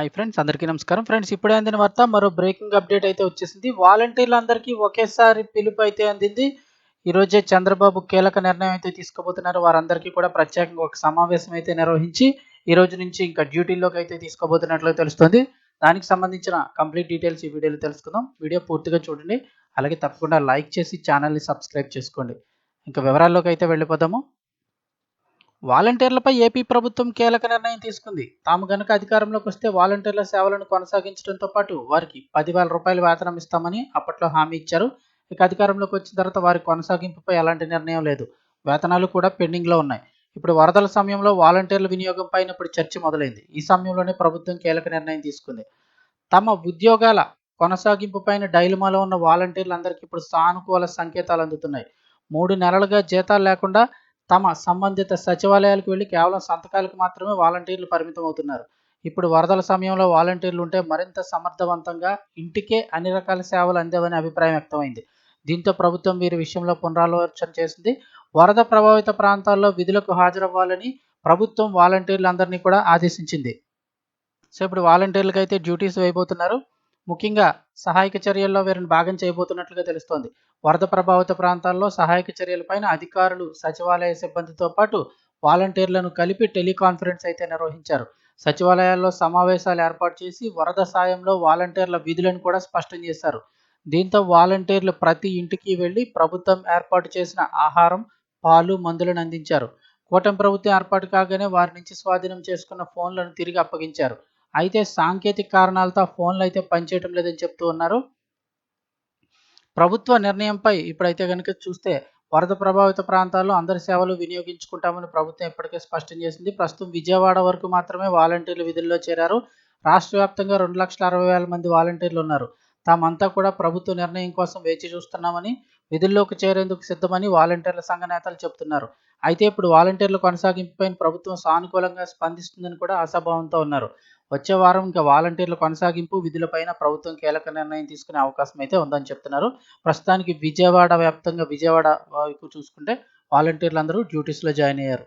Hi friends అందరికీ నమస్కారం. Friends ఇప్పుడే అందిన వార్త మరో బ్రేకింగ్ అప్డేట్ అయితే వచ్చేసింది. వాలంటీర్లందరికీ ఒకేసారి పిలుపు అయితే అందింది. ఈరోజే చంద్రబాబు కీలక నిర్ణయం అయితే తీసుకోబోతున్నారు. వారందరికీ కూడా ప్రత్యేకంగా ఒక సమావేశం అయితే నిర్వహించి ఈ రోజు నుంచి ఇంకా డ్యూటీలోకి అయితే తీసుకోబోతున్నట్లు తెలుస్తుంది. దానికి సంబంధించిన కంప్లీట్ డీటెయిల్స్ ఈ వీడియోలో తెలుసుకుందాం. వీడియో పూర్తిగా చూడండి. అలాగే తప్పకుండా లైక్ చేసి ఛానల్ని సబ్స్క్రైబ్ చేసుకోండి. ఇంకా వివరాల్లోకి అయితే వెళ్ళిపోదాము. వాలంటీర్లపై ఏపీ ప్రభుత్వం కీలక నిర్ణయం తీసుకుంది. తాము గనుక అధికారంలోకి వస్తే వాలంటీర్ల సేవలను కొనసాగించడంతో పాటు వారికి పదివేల రూపాయల వేతనం ఇస్తామని అప్పట్లో హామీ ఇచ్చారు. ఇక అధికారంలోకి వచ్చిన తర్వాత వారి కొనసాగింపుపై ఎలాంటి నిర్ణయం లేదు. వేతనాలు కూడా పెండింగ్లో ఉన్నాయి. ఇప్పుడు వరదల సమయంలో వాలంటీర్ల వినియోగం పైన ఇప్పుడు చర్చ మొదలైంది. ఈ సమయంలోనే ప్రభుత్వం కీలక నిర్ణయం తీసుకుంది. తమ ఉద్యోగాల కొనసాగింపు పైన డైలమాలో ఉన్న వాలంటీర్లందరికీ ఇప్పుడు సానుకూల సంకేతాలు అందుతున్నాయి. మూడు నెలలుగా జీతాలు లేకుండా తమ సంబంధిత సచివాలయాలకు వెళ్ళి కేవలం సంతకాలకు మాత్రమే వాలంటీర్లు పరిమితం అవుతున్నారు. ఇప్పుడు వరదల సమయంలో వాలంటీర్లు ఉంటే మరింత సమర్థవంతంగా ఇంటికే అన్ని రకాల సేవలు అందేవని అభిప్రాయం వ్యక్తమైంది. దీంతో ప్రభుత్వం వీరి విషయంలో పునరాలోచన చేసింది. వరద ప్రభావిత ప్రాంతాల్లో విధులకు హాజరవ్వాలని ప్రభుత్వం వాలంటీర్లందరినీ కూడా ఆదేశించింది. సో ఇప్పుడు వాలంటీర్లకు అయితే డ్యూటీస్ అయిపోతున్నారు ముఖ్యంగా సహాయక చర్యల్లో వీరిని భాగం చేయబోతున్నట్లుగా తెలుస్తోంది. వరద ప్రభావిత ప్రాంతాల్లో సహాయక చర్యలపైన అధికారులు సచివాలయ సిబ్బందితో పాటు వాలంటీర్లను కలిపి టెలికాన్ఫరెన్స్ అయితే నిర్వహించారు. సచివాలయాల్లో సమావేశాలు ఏర్పాటు చేసి వరద సాయంలో వాలంటీర్ల విధులను కూడా స్పష్టం చేశారు. దీంతో వాలంటీర్లు ప్రతి ఇంటికి వెళ్ళి ప్రభుత్వం ఏర్పాటు చేసిన ఆహారం పాలు మందులను అందించారు. కూటమి ప్రభుత్వం ఏర్పాటు కాగానే వారి నుంచి స్వాధీనం చేసుకున్న ఫోన్లను తిరిగి అప్పగించారు. అయితే సాంకేతిక కారణాలతో ఫోన్లు అయితే పనిచేయటం లేదని చెప్తూ ఉన్నారు. ప్రభుత్వ నిర్ణయంపై ఇప్పుడైతే కనుక చూస్తే వరద ప్రభావిత ప్రాంతాల్లో అందరి సేవలు వినియోగించుకుంటామని ప్రభుత్వం ఇప్పటికే స్పష్టం చేసింది. ప్రస్తుతం విజయవాడ వరకు మాత్రమే వాలంటీర్లు విధుల్లో చేరారు. రాష్ట్ర వ్యాప్తంగా రెండు లక్షల అరవై వేల మంది వాలంటీర్లు ఉన్నారు. తామంతా కూడా ప్రభుత్వ నిర్ణయం కోసం వేచి చూస్తున్నామని విధుల్లోకి చేరేందుకు సిద్ధమని వాలంటీర్ల సంఘ నేతలు చెబుతున్నారు. అయితే ఇప్పుడు వాలంటీర్ల కొనసాగింపుపై ప్రభుత్వం సానుకూలంగా స్పందిస్తుందని కూడా ఆశాభావంతో ఉన్నారు. వచ్చే వారం ఇంకా వాలంటీర్ల కొనసాగింపు విధులపైన ప్రభుత్వం కీలక నిర్ణయం తీసుకునే అవకాశం అయితే ఉందని చెప్తున్నారు. ప్రస్తుతానికి విజయవాడ వ్యాప్తంగా విజయవాడ వైపు చూసుకుంటే వాలంటీర్లు అందరూ డ్యూటీస్లో జాయిన్ అయ్యారు.